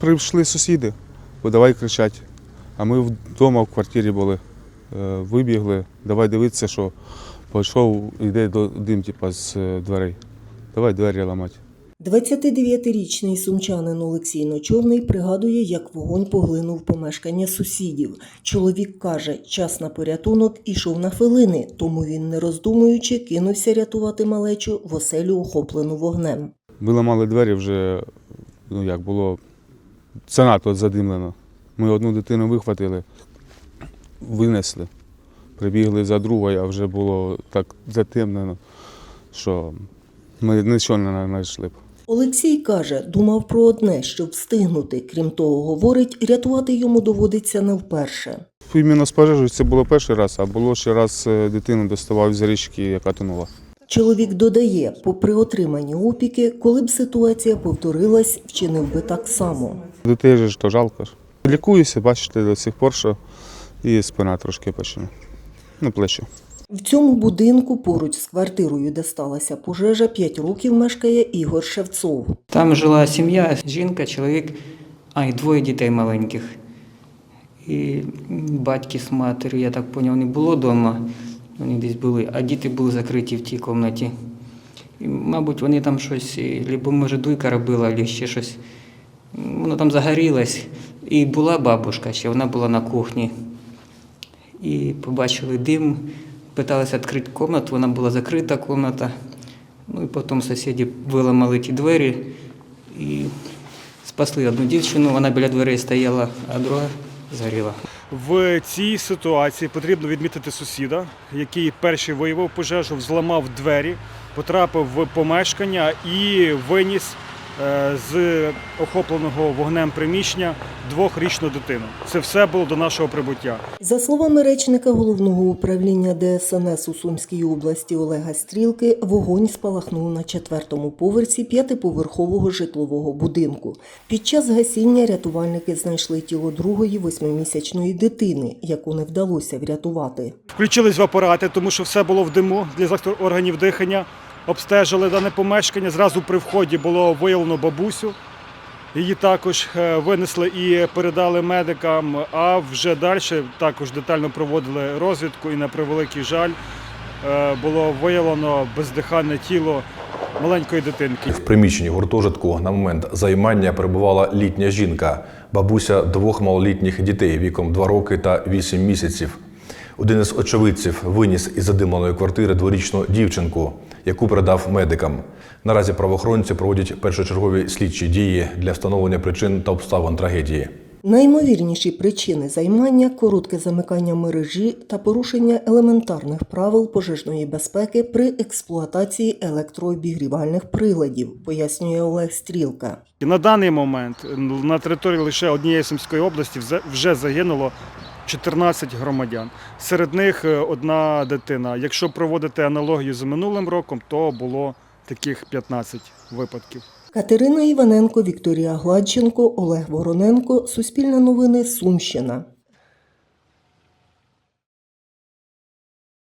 Прийшли сусіди, бо давай кричать. А ми вдома в квартирі були, Е, вибігли, давай дивитися, що пішов, йде до дим типа, з е, дверей. Давай двері ламати. 29-річний сумчанин Олексій Ночовний пригадує, як вогонь поглинув помешкання сусідів. Чоловік каже, час на порятунок ішов на хвилини, тому він, не роздумуючи, кинувся рятувати малечу в оселю, охоплену вогнем. Ми ламали двері вже, ну як було, це надто задимлено. Ми одну дитину вихватили, винесли, прибігли за другою, а вже було так затемнено, що ми нічого не знайшли б. Олексій каже, думав про одне, щоб встигнути. Крім того, говорить, рятувати йому доводиться не вперше. Іменно з пожежею це було перший раз, а було ще раз е, дитину доставав з річки, яка тонула. Чоловік додає, попри отримані опіки, коли б ситуація повторилась, вчинив би так само. Дітей же ж то жалко. ж. Лікуюся, бачите, до сих пор, що і спина трошки почне. Ну, плечі. В цьому будинку поруч з квартирою, де сталася пожежа, 5 років мешкає Ігор Шевцов. Там жила сім'я, жінка, чоловік, а й двоє дітей маленьких. І батьки з матір'ю, я так зрозумів, не було вдома, вони десь були, а діти були закриті в тій кімнаті. І, мабуть, вони там щось, або може дуйка робила, або ще щось. Воно там загорілось. І була бабушка, ще вона була на кухні. І побачили дим, питалися відкрити кімнату, вона була закрита кімната. Ну і потім сусіди виламали ті двері і спасли одну дівчину, вона біля дверей стояла, а друга згоріла. В цій ситуації потрібно відмітити сусіда, який перший виявив пожежу, взламав двері, потрапив в помешкання і виніс е, з охопленого вогнем приміщення двохрічну дитину. Це все було до нашого прибуття. За словами речника головного управління ДСНС у Сумській області Олега Стрілки, вогонь спалахнув на четвертому поверсі п'ятиповерхового житлового будинку. Під час гасіння рятувальники знайшли тіло другої восьмимісячної дитини, яку не вдалося врятувати. Включились в апарати, тому що все було в диму для захисту органів дихання. Обстежили дане помешкання. Зразу при вході було виявлено бабусю. Її також е, винесли і передали медикам. А вже далі також детально проводили розвідку. І на превеликий жаль е, було виявлено бездиханне тіло маленької дитинки. В приміщенні гуртожитку на момент займання перебувала літня жінка, бабуся двох малолітніх дітей віком 2 роки та 8 місяців. Один із очевидців виніс із задимленої квартири дворічну дівчинку, яку передав медикам. Наразі правоохоронці проводять першочергові слідчі дії для встановлення причин та обставин трагедії. Наймовірніші причини займання коротке замикання мережі та порушення елементарних правил пожежної безпеки при експлуатації електрообігрівальних приладів, пояснює Олег Стрілка. На даний момент на території лише однієї Сумської області вже- вже загинуло 14 громадян. Серед них е, одна дитина. Якщо проводити аналогію з минулим роком, то було таких 15 випадків. Катерина Іваненко, Вікторія Гладченко, Олег Вороненко. Суспільне новини. Сумщина.